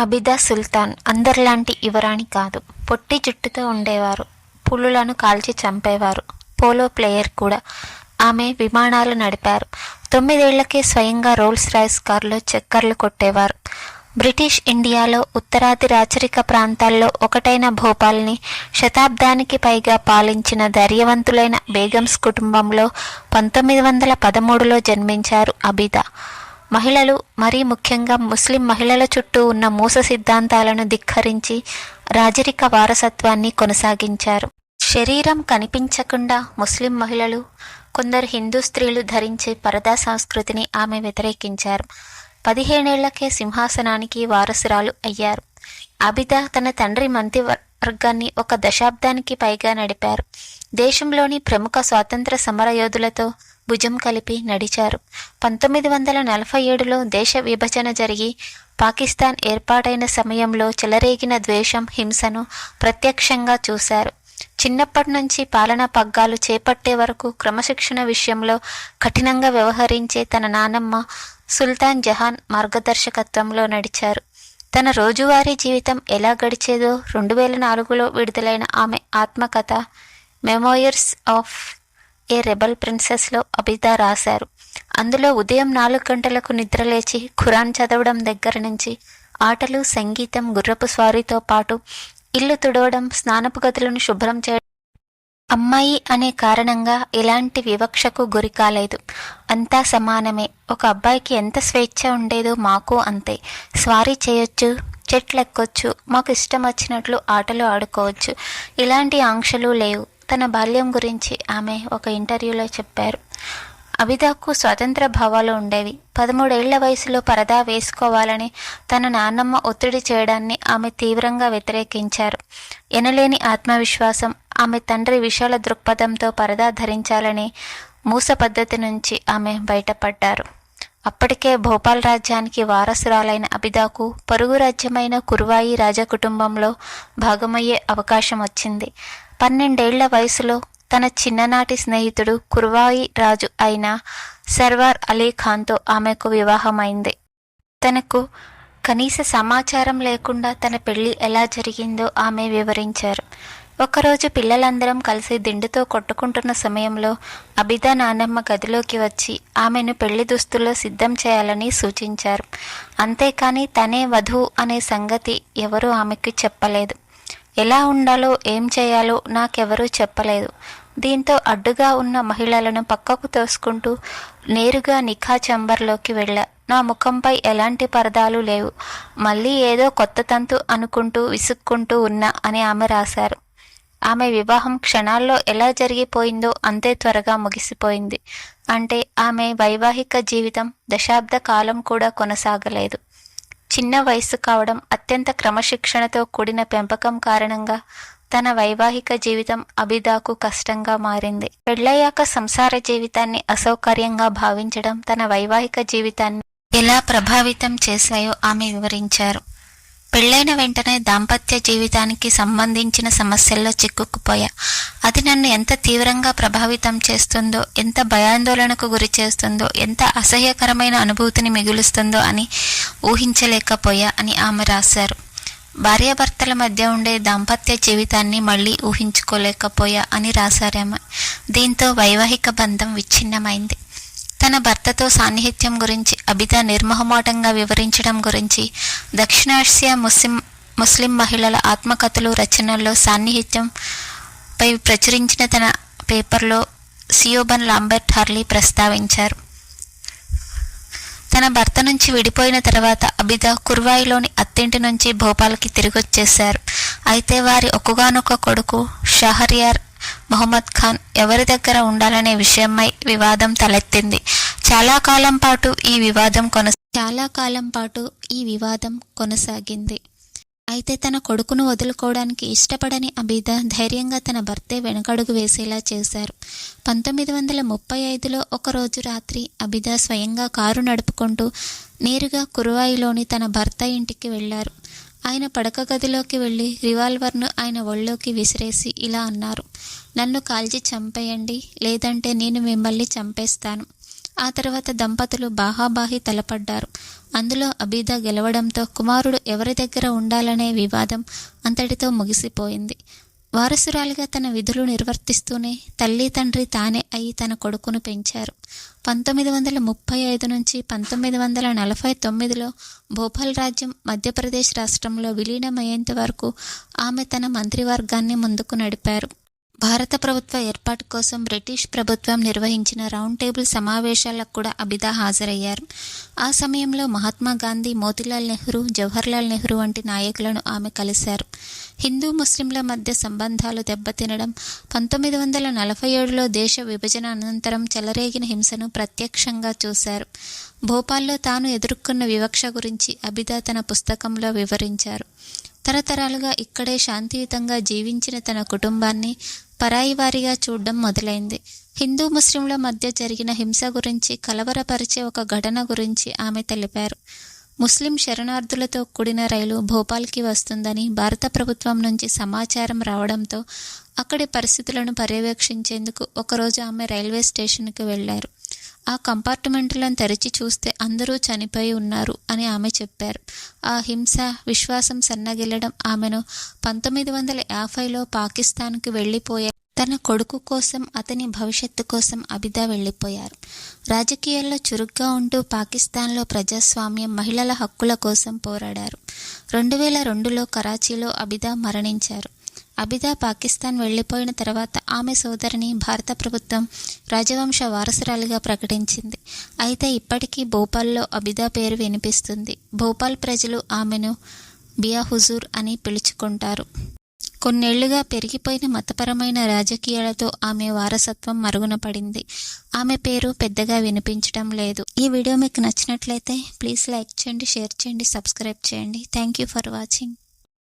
అబిదా సుల్తాన్ అందరిలాంటి యువరాణి కాదు. పొట్టి జుట్టుతో ఉండేవారు. పులులను కాల్చి చంపేవారు. పోలో ప్లేయర్ కూడా. ఆమె విమానాలు నడిపారు. తొమ్మిదేళ్ళకే స్వయంగా రోల్స్ రాయ్స్ కారులో చక్కర్లు కొట్టేవారు. బ్రిటిష్ ఇండియాలో ఉత్తరాది రాచరిక ప్రాంతాల్లో ఒకటైన భోపాల్ని శతాబ్దానికి పైగా పాలించిన ధైర్యవంతులైన బేగమ్స్ కుటుంబంలో పంతొమ్మిది వందల పదమూడులో జన్మించారు అబిదా. మహిళలు మరీ ముఖ్యంగా ముస్లిం మహిళల చుట్టూ ఉన్న మూస సిద్ధాంతాలను ధిక్కరించి రాజరిక వారసత్వాన్ని కొనసాగించారు. శరీరం కనిపించకుండా ముస్లిం మహిళలు కొందరు హిందూ స్త్రీలు ధరించే పరదా సంస్కృతిని ఆమె వ్యతిరేకించారు. పదిహేనేళ్ళకే సింహాసనానికి వారసురాలు అయ్యారు. అబిద తన తండ్రి మంత్రివర్గాన్ని ఒక దశాబ్దానికి పైగా నడిపారు. దేశంలోని ప్రముఖ స్వాతంత్ర సమరయోధులతో భుజం కలిపి నడిచారు. పంతొమ్మిది వందల నలభై ఏడులో దేశ విభజన జరిగి పాకిస్తాన్ ఏర్పాటైన సమయంలో చెలరేగిన ద్వేషం హింసను ప్రత్యక్షంగా చూశారు. చిన్నప్పటి నుంచి పాలనా పగ్గాలు చేపట్టే వరకు క్రమశిక్షణ విషయంలో కఠినంగా వ్యవహరించే తన నానమ్మ సుల్తాన్ జహాన్ మార్గదర్శకత్వంలో నడిచారు. తన రోజువారీ జీవితం ఎలా గడిచేదో రెండు వేల నాలుగులో విడుదలైన ఆమె ఆత్మకథ మెమోయర్స్ ఆఫ్ ఏ రెబల్ ప్రిన్సెస్లో అబిదా రాశారు. అందులో ఉదయం నాలుగు గంటలకు నిద్రలేచి ఖురాన్ చదవడం దగ్గర నుంచి ఆటలు సంగీతం గుర్రపు స్వారీతో పాటు ఇల్లు తుడవడం స్నానపు గదులను శుభ్రం చేయడం అమ్మాయి అనే కారణంగా ఎలాంటి వివక్షకు గురి కాలేదు. అంతా సమానమే. ఒక అబ్బాయికి ఎంత స్వేచ్ఛ ఉండేదో మాకు అంతే. స్వారీ చేయొచ్చు చెట్లు ఎక్కొచ్చు మాకు ఇష్టం వచ్చినట్లు ఆటలు ఆడుకోవచ్చు. ఇలాంటి ఆంక్షలు లేవు. తన బాల్యం గురించి ఆమె ఒక ఇంటర్వ్యూలో చెప్పారు. అబిదాకు స్వతంత్ర భావాలు ఉండేవి. పదమూడేళ్ళ వయసులో పరదా వేసుకోవాలని తన నాన్నమ్మ ఒత్తిడి చేయడాన్ని ఆమె తీవ్రంగా వ్యతిరేకించారు. ఎనలేని ఆత్మవిశ్వాసం ఆమె తండ్రి విశాల దృక్పథంతో పరదా ధరించాలని మూస పద్ధతి నుంచి ఆమె బయటపడ్డారు. అప్పటికే భోపాల్ రాజ్యానికి వారసురాలైన అబిదాకు పొరుగు రాజ్యమైన కుర్వాయి రాజకుటుంబంలో భాగమయ్యే అవకాశం వచ్చింది. పన్నెండేళ్ళ వయసులో తన చిన్ననాటి స్నేహితుడు కుర్వాయి రాజు అయిన సర్వార్ అలీ ఖాన్తో ఆమెకు వివాహమైంది. తనకు కనీస సమాచారం లేకుండా తన పెళ్ళి ఎలా జరిగిందో ఆమె వివరించారు. ఒకరోజు పిల్లలందరం కలిసి దిండుతో కొట్టుకుంటున్న సమయంలో అబిదా నానమ్మ గదిలోకి వచ్చి ఆమెను పెళ్ళి దుస్తుల్లో సిద్ధం చేయాలని సూచించారు. అంతేకాని తనే వధువు అనే సంగతి ఎవరూ ఆమెకు చెప్పలేదు. ఎలా ఉండాలో ఏం చేయాలో నాకెవరూ చెప్పలేదు. దీంతో అడ్డుగా ఉన్న మహిళలను పక్కకు తోసుకుంటూ నేరుగా నిఖా చంబర్లోకి వెళ్ళా. నా ముఖంపై ఎలాంటి పరదాలు లేవు. మళ్ళీ ఏదో కొత్త తంతు అనుకుంటూ విసుక్కుంటూ ఉన్నా అని ఆమె రాశారు. ఆమె వివాహం క్షణాల్లో ఎలా జరిగిపోయిందో అంతే త్వరగా ముగిసిపోయింది. అంటే ఆమె వైవాహిక జీవితం దశాబ్ద కాలం కూడా కొనసాగలేదు. చిన్న వయసు కావడం అత్యంత క్రమశిక్షణతో కూడిన పెంపకం కారణంగా తన వైవాహిక జీవితం అబిదాకు కష్టంగా మారింది. పెళ్ళయ్యాక సంసార జీవితాన్ని అసౌకర్యంగా భావించడం తన వైవాహిక జీవితాన్ని ఎలా ప్రభావితం చేశాయో ఆమె వివరించారు. పెళ్ళైన వెంటనే దాంపత్య జీవితానికి సంబంధించిన సమస్యల్లో చిక్కుకుపోయా. అది నన్ను ఎంత తీవ్రంగా ప్రభావితం చేస్తుందో ఎంత భయాందోళనకు గురి చేస్తుందో ఎంత అసహ్యకరమైన అనుభూతిని మిగులుస్తుందో అని ఊహించలేకపోయా అని ఆమె రాశారు. భార్యాభర్తల మధ్య ఉండే దాంపత్య జీవితాన్ని మళ్ళీ ఊహించుకోలేకపోయా అని రాశారామె. దీంతో వైవాహిక బంధం విచ్ఛిన్నమైంది. తన భర్తతో సాన్నిహిత్యం గురించి అబిద నిర్మోహమాటంగా వివరించడం గురించి దక్షిణాసియా ముస్లిం ముస్లిం మహిళల ఆత్మకథలు రచనల్లో సాన్నిహిత్యం పై ప్రచురించిన తన పేపర్లో సియోబన్ లాంబర్ట్ హర్లీ ప్రస్తావించారు. తన భర్త నుంచి విడిపోయిన తర్వాత అబిద కుర్వాయిలోని అత్తింటి నుంచి భోపాల్కి తిరిగొచ్చేశారు. అయితే వారి ఒక్కగానొక్క కొడుకు షహర్యార్ మొహమ్మద్ ఖాన్ ఎవరి దగ్గర ఉండాలనే విషయమై వివాదం తలెత్తింది. చాలా కాలం పాటు ఈ వివాదం కొన చాలా కాలం పాటు ఈ వివాదం కొనసాగింది. అయితే తన కొడుకును వదులుకోవడానికి ఇష్టపడని అబీద ధైర్యంగా తన భర్తే వెనకడుగు వేసేలా చేశారు. పంతొమ్మిది వందల ముప్పై ఐదులో ఒకరోజు రాత్రి అబిద స్వయంగా కారు నడుపుకుంటూ నేరుగా కురువాయిలోని తన భర్త ఇంటికి వెళ్ళారు. ఆయన పడక గదిలోకి వెళ్ళి రివాల్వర్ను ఆయన ఒళ్ళోకి విసిరేసి ఇలా అన్నారు. నన్ను కాల్చి చంపేయండి లేదంటే నేను మిమ్మల్ని చంపేస్తాను. ఆ తర్వాత దంపతులు బాహాబాహి తలపడ్డారు. అందులో అబీదా గెలవడంతో కుమారుడు ఎవరి దగ్గర ఉండాలనే వివాదం అంతటితో ముగిసిపోయింది. వారసురాలిగా తన విధులు నిర్వర్తిస్తూనే తల్లి తండ్రి తానే అయి తన కొడుకును పెంచారు. పంతొమ్మిది వందల ముప్పై ఐదు నుంచి పంతొమ్మిది వందల నలభై తొమ్మిదిలో భోపాల్ రాజ్యం మధ్యప్రదేశ్ రాష్ట్రంలో విలీనమయ్యేంత వరకు ఆమె తన మంత్రివర్గాన్ని ముందుకు నడిపారు. భారత ప్రభుత్వ ఏర్పాటు కోసం బ్రిటిష్ ప్రభుత్వం నిర్వహించిన రౌండ్ టేబుల్ సమావేశాలకు కూడా అబిదా హాజరయ్యారు. ఆ సమయంలో మహాత్మా గాంధీ మోతీలాల్ నెహ్రూ జవహర్లాల్ నెహ్రూ వంటి నాయకులను ఆమె కలిశారు. హిందూ ముస్లింల మధ్య సంబంధాలు దెబ్బతినడం పంతొమ్మిది వందల నలభై ఏడులో దేశ విభజన అనంతరం చెలరేగిన హింసను ప్రత్యక్షంగా చూశారు. భోపాల్లో తాను ఎదుర్కొన్న వివక్ష గురించి అబిదా తన పుస్తకంలో వివరించారు. తరతరాలుగా ఇక్కడే శాంతియుతంగా జీవించిన తన కుటుంబాన్ని పరాయి వారిగా చూడడం మొదలైంది. హిందూ ముస్లింల మధ్య జరిగిన హింస గురించి కలవరపరిచే ఒక ఘటన గురించి ఆమె తెలిపారు. ముస్లిం శరణార్థులతో కూడిన రైలు భోపాల్కి వస్తుందని భారత ప్రభుత్వం నుంచి సమాచారం రావడంతో అక్కడి పరిస్థితులను పర్యవేక్షించేందుకు ఒకరోజు ఆమె రైల్వే స్టేషన్కి వెళ్ళారు. ఆ కంపార్ట్మెంట్లను తెరిచి చూస్తే అందరూ చనిపోయి ఉన్నారు అని ఆమె చెప్పారు. ఆ హింస విశ్వాసం సన్నగిల్లడం ఆమెను పంతొమ్మిది వందల యాభైలో పాకిస్తాన్కి వెళ్ళిపోయే తన కొడుకు కోసం అతని భవిష్యత్తు కోసం అబిదా వెళ్ళిపోయారు. రాజకీయాల్లో చురుగ్గా ఉంటూ పాకిస్తాన్లో ప్రజాస్వామ్యం మహిళల హక్కుల కోసం పోరాడారు. రెండు వేల రెండులో కరాచీలో అబిదా మరణించారు. అబిదా పాకిస్తాన్ వెళ్ళిపోయిన తర్వాత ఆమె సోదరిని భారత ప్రభుత్వం రాజవంశ వారసురాలిగా ప్రకటించింది. అయితే ఇప్పటికీ భోపాల్లో అబిదా పేరు వినిపిస్తుంది. భోపాల్ ప్రజలు ఆమెను బియా హుజూర్ అని పిలుచుకుంటారు. కొన్నేళ్ళుగా పెరిగిపోయిన మతపరమైన రాజకీయాలతో ఆమె వారసత్వం మరుగున పడింది. ఆమె పేరు పెద్దగా వినిపించడం లేదు. ఈ వీడియో మీకు నచ్చినట్లయితే ప్లీజ్ లైక్ చేయండి షేర్ చేయండి సబ్స్క్రైబ్ చేయండి. Thank you for watching.